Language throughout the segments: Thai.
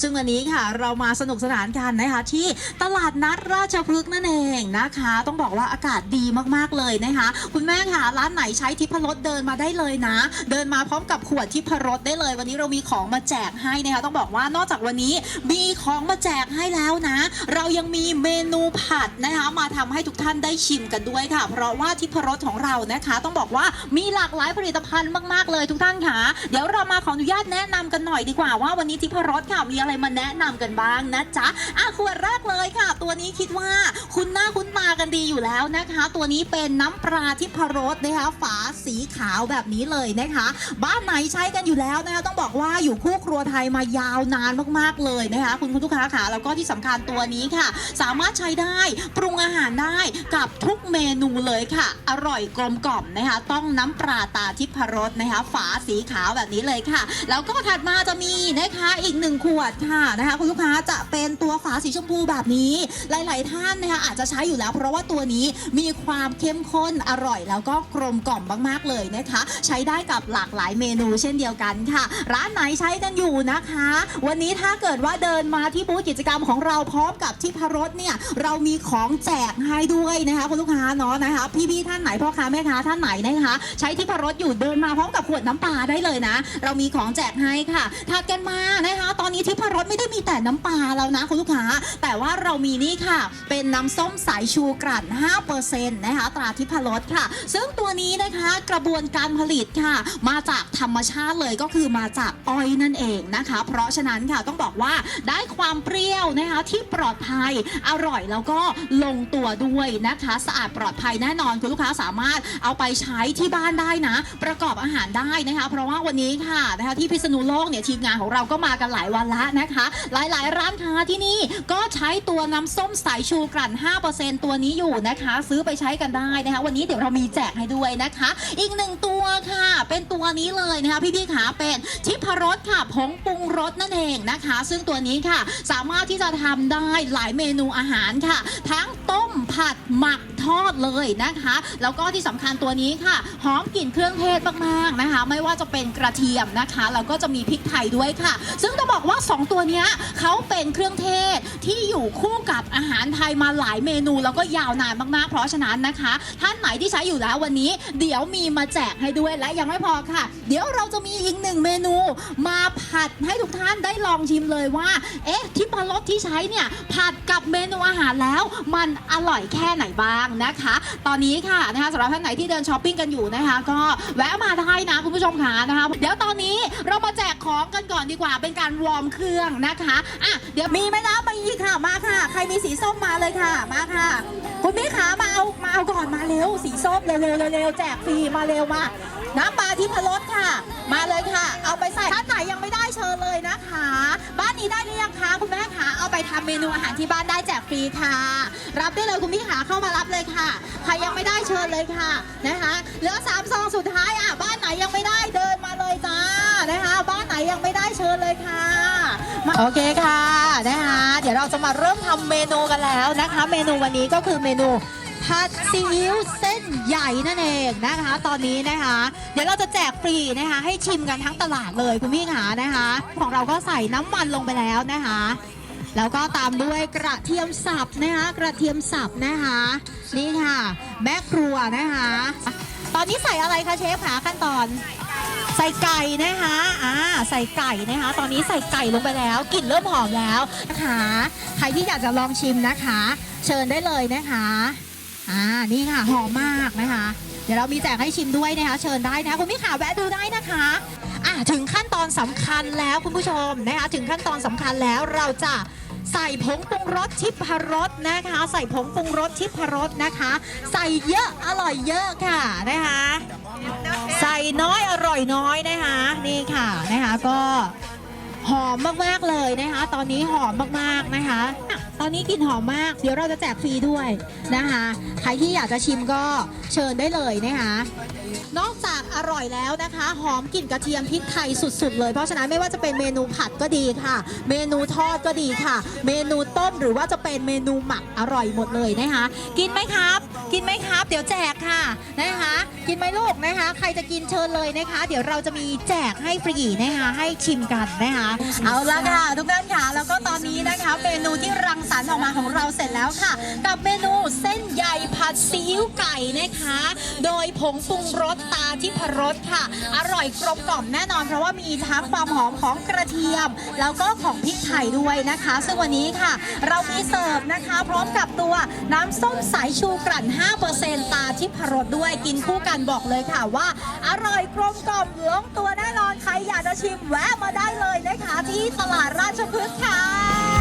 ซึ่งวันนี้ค่ะเรามาสนุกสนานกันนะคะที่ตลาดนัดราชพฤกษ์นั่นเองนะคะ ต้องบอกว่าอากาศดีมากๆเลยนะคะ คุณแม่ค่ะร้านไหนใช้ทิพรสเดินมาได้เลยนะ เดินมาพร้อมกับขวดทิพรสได้เลย วันนี้เรามีของมาแจกให้นะคะต้องบอกว่านอกจากวันนี้มีของมาแจกให้แล้วนะ เรายังมีเมนูผัดนะคะมาทำให้ทุกท่านได้ชิมกันด้วยค่ะ เพราะว่าทิพรสของเรานะคะ ต้องบอกว่ามีหลากหลายผลิตภัณฑ์มาก ๆ เลยทุกท่านค่ะ เดี๋ยวเรามาขออนุญาตแนะนำกันหน่อยดีกว่าว่าวันนี้ทิพรสค่ะมีอะไรมาแนะนำกันบ้างนะจ๊ะอะขวดแรกเลยค่ะ ตัวนี้คิดว่าคุณหน้าคุ้นตากันดีอยู่แล้วนะคะ ตัวนี้เป็นน้ำปลาทิพรสนะคะฝาสีขาวแบบนี้เลยนะคะ บ้านไหนใช้กันอยู่แล้วนะคะต้องบอกว่าอยู่คู่ครัวไทยมายาวนานมากๆเลยนะคะ คุณคุณลูกค้าค่ะแล้วก็ที่สำคัญตัวนี้ค่ะ สามารถใช้ได้ปรุงอาหารได้กับทุกเมนูเลยค่ะ อร่อยกลมกล่อมนะคะ ต้องน้ำปลาตาทิพรสนะคะ ฝาสีขาวแบบนี้เลยค่ะ แล้วก็ถัดมาจะมีนะคะอีกหนึ่งขววดค่ะนะคะคุณลูกค้าจะเป็นตัวฝาสีชมพูแบบนี้ หลาย ๆ ท่านนะคะอาจจะใช้อยู่แล้ว เพราะว่าตัวนี้มีความเข้มข้นอร่อย แล้วก็กลมกล่อมมากๆเลยนะคะ ใช้ได้กับหลากหลายเมนูเช่นเดียวกันค่ะ ร้านไหนใช้กันอยู่นะคะ วันนี้ถ้าเกิดว่าเดินมาที่บูธกิจกรรมของเราพร้อมกับที่พรสเนี่ยเรามีของแจกให้ด้วยนะคะคุณลูกค้าเนาะนะคะ พี่ ๆ ท่านไหนพ่อค้าแม่ค้าท่านไหนนะคะ ใช้ที่พรสอยู่เดินมาพร้อมกับขวดน้ำปลาได้เลยนะ เรามีของแจกให้ค่ะถัดกันมานะคะ ตอนนี้ที่พรสไม่ได้มีแต่น้ำปลาแล้วนะคุณลูกค้า แต่ว่าเรามีนี่ค่ะ เป็นน้ำส้มสายชูกลั่น 5%นะคะตราทิพรสค่ะ ซึ่งตัวนี้นะคะกระบวนการผลิตค่ะ มาจากธรรมชาติเลยก็คือมาจากอ้อยนั่นเองนะคะ เพราะฉะนั้นค่ะต้องบอกว่าได้ความเปรี้ยวนะคะที่ปลอดภัยอร่อยแล้วก็ลงตัวด้วยนะคะ สะอาดปลอดภัยแน่นอนคุณลูกค้าสามารถเอาไปใช้ที่บ้านได้นะ ประกอบอาหารได้นะคะ เพราะว่าวันนี้ค่ะนะคะที่พิษณุโลกเนี่ยทีมงานของเราก็มากันหลายวันละนะคะ หลายๆ ร้านค้าที่นี่ก็ใช้ตัวน้ำส้มสายชูกลั่น 5%ตัวนี้อยู่นะคะ ซื้อไปใช้กันได้นะคะ วันนี้เดี๋ยวเรามีแจกให้ด้วยนะคะ อีกหนึ่งตัวค่ะ เป็นตัวนี้เลยนะคะ พี่ๆขาเป็นทิพรสค่ะผงปรุงรสนั่นเองนะคะ ซึ่งตัวนี้ค่ะ สามารถที่จะทำได้หลายเมนูอาหารค่ะ ทั้งต้มผัดหมัก ทอดเลยนะคะ แล้วก็ที่สำคัญตัวนี้ค่ะ หอมกลิ่นเครื่องเทศมากๆนะคะ ไม่ว่าจะเป็นกระเทียมนะคะ แล้วก็จะมีพริกไทยด้วยค่ะ ซึ่งต้องบอกว่า 2 ตัวนี้เขาเป็นเครื่องเทศที่อยู่คู่กับอาหารไทยมาหลายเมนู แล้วก็ยาวนานมากๆ เพราะฉะนั้นนะคะ ท่านไหนที่ใช้อยู่แล้ววันนี้ เดี๋ยวมีมาแจกให้ด้วยและยังไม่พอค่ะ เดี๋ยวเราจะมีอีกหนึ่งเมนูมาผัดให้ทุกท่านได้ลองชิมเลยว่า เอ๊ะ ที่ปลารสที่ใช้เนี่ยผัดกับเมนูอาหารแล้ว มันอร่อยแค่ไหนบ้างนะคะ ตอนนี้ค่ะนะคะสำหรับท่านไหนที่เดินช้อปปิ้งกันอยู่นะคะ ก็แวะมาได้นะคุณผู้ชมค่ะนะคะ เดี๋ยวตอนนี้เรามาแจกของกันก่อนดีกว่า เป็นการวอร์มเครื่องนะคะอะเดี๋ยวมีไหมนะมาอีค่ะมาค่ะ ใครมีสีส้มมาเลยค่ะมาค่ะ คุณพี่ขามาเอามาเอาก่อนมาเร็วสีส้มเร็วเร็วเร็วเร็วแจกฟรีมาเร็วมาน้ำปลาที่พรสค่ะ มาเลยค่ะ เอาไปใส่ท่านไหนยังไม่ได้ เชิญเลยนะคะ บ้านนี้ได้หรือยังคะคุณแม่ขาเอาไปทำเมนูอาหารที่บ้านได้แจกฟรีค่ะ รับได้เลยคุณพี่ขาเข้ามารับเลยค่ะใครยังไม่ได้เชิญเลยค่ะนะคะเหลือสามซองสุดท้ายอะบ้านไหนยังไม่ได้เดินมาเลยจ้านะคะ บ้านไหนยังไม่ได้เชิญเลยค่ะโอเคค่ะนะคะ เดี๋ยวเราจะมาเริ่มทำเมนูกันแล้วนะคะ เมนูวันนี้ก็คือเมนูผัดซีอิ๊วส นใหญ่นั่นเองนะคะ ตอนนี้นะคะ เดี๋ยวเราจะแจกฟรีนะคะ ให้ชิมกันทั้งตลาดเลยคุณพี่ขานะคะ ของเราก็ใส่น้ำมันลงไปแล้วนะคะ แล้วก็ตามด้วยกระเทียมสับนะคะ กระเทียมสับนะคะ นี่ค่ะแม่ครัวนะคะ ตอนนี้ใส่อะไรคะเชฟขาขั้นตอนใส่ไก่นะคะอ่าใส่ไก่นะคะ ตอนนี้ใส่ไก่ลงไปแล้วกลิ่นเริ่มหอมแล้วนะคะ ใครที่อยากจะลองชิมนะคะ เชิญได้เลยนะคะ อ่านี่ค่ะหอมมากนะคะ เดี๋ยวเรามีแจกให้ชิมด้วยนะคะ เชิญได้นะคะคุณพี่ขาแวะดูได้นะคะอ่าถึงขั้นตอนสำคัญแล้วคุณผู้ชมนะคะ ถึงขั้นตอนสำคัญแล้วเราจะใส่ผงปรุงรสทิพรสนะคะ ใส่ผงปรุงรสทิพรสนะคะ ใส่เยอะอร่อยเยอะค่ะนะคะ ใส่น้อยอร่อยน้อยนะคะ นี่ค่ะนะคะก็หอมมากๆเลยนะคะ ตอนนี้หอมมากๆนะคะ ตอนนี้กลิ่นหอมมาก เดี๋ยวเราจะแจกฟรีด้วยนะคะ ใครที่อยากจะชิมก็เชิญได้เลยนะคะนอกจากอร่อยแล้วนะคะ หอมกลิ่นกระเทียมพริกไทยสุดๆเลย เพราะฉะนั้นไม่ว่าจะเป็นเมนูผัดก็ดีค่ะ เมนูทอดก็ดีค่ะ เมนูต้มหรือว่าจะเป็นเมนูหมักอร่อยหมดเลยนะคะ กินไหมครับ กินไหมครับ เดี๋ยวแจกค่ะนะคะ กินไหมลูกนะคะ ใครจะกินเชิญเลยนะคะ เดี๋ยวเราจะมีแจกให้ฟรีนะคะให้ชิมกันนะคะเอาละค่ะทุกท่านค่ะแล้วก็ตอนนี้นะคะ เมนูที่รังสรรค์ออกมาของเราเสร็จแล้วค่ะ กับเมนูเส้นใหญ่ผัดซีอิ๊วไก่นะคะ โดยผงปรุงรสตาที่พรสค่ะ อร่อยกลมกล่อมแน่นอน เพราะว่ามีทั้งความหอมของกระเทียม แล้วก็ของพริกไทยด้วยนะคะ ซึ่งวันนี้ค่ะ เรามีเสิร์ฟนะคะ พร้อมกับตัวน้ำส้มสายชูกลั่น 5%ตาที่พรสด้วยกินคู่กันบอกเลยค่ะว่า อร่อยกลมกล่อมลงตัวแน่นอนใครอยากจะชิมแวะมาได้เลยนะคะ ที่ตลาดราชพฤกษ์ค่ะ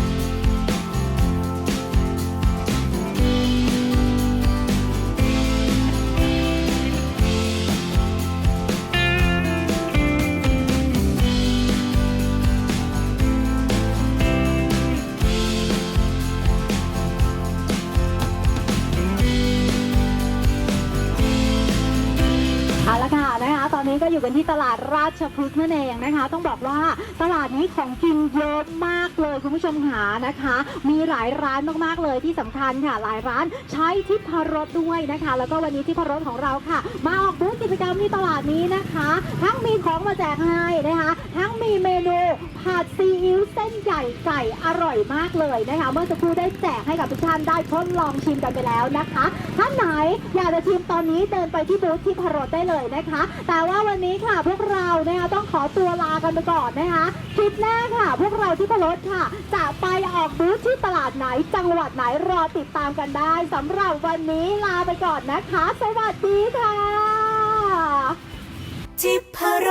ก็อยู่กันที่ตลาดราชพฤกษ์นั่นเองนะคะ ต้องบอกว่าตลาดนี้ของกินเยอะมากเลยคุณผู้ชมหานะคะ มีหลายร้านมากๆเลยที่สำคัญค่ะ หลายร้านใช้ทิพรสด้วยนะคะ แล้วก็วันนี้ทิพรสของเราค่ะ มาออกบูธกิจกรรมที่ตลาดนี้นะคะ ทั้งมีของมาแจกให้นะคะ ทั้งมีเมนูผัดซีอิ๊วเส้นใหญ่ไก่อร่อยมากเลยนะคะ เมื่อสักครู่ได้แจกให้กับทุกท่านได้ทดลองชิมกันไปแล้วนะคะท่านไหนอยากจะชิมตอนนี้เดินไปที่บูธที่พรสได้เลยนะคะ แต่ว่าวันนี้ค่ะพวกเรานะคะต้องขอตัวลากันไปก่อนนะคะคลิปแรกค่ะ พวกเราที่พลดค่ะ จะไปออกบูธที่ตลาดไหนจังหวัดไหนรอติดตามกันได้สำหรับวันนี้ลาไปก่อนนะคะ สวัสดีค่ะ ทิพร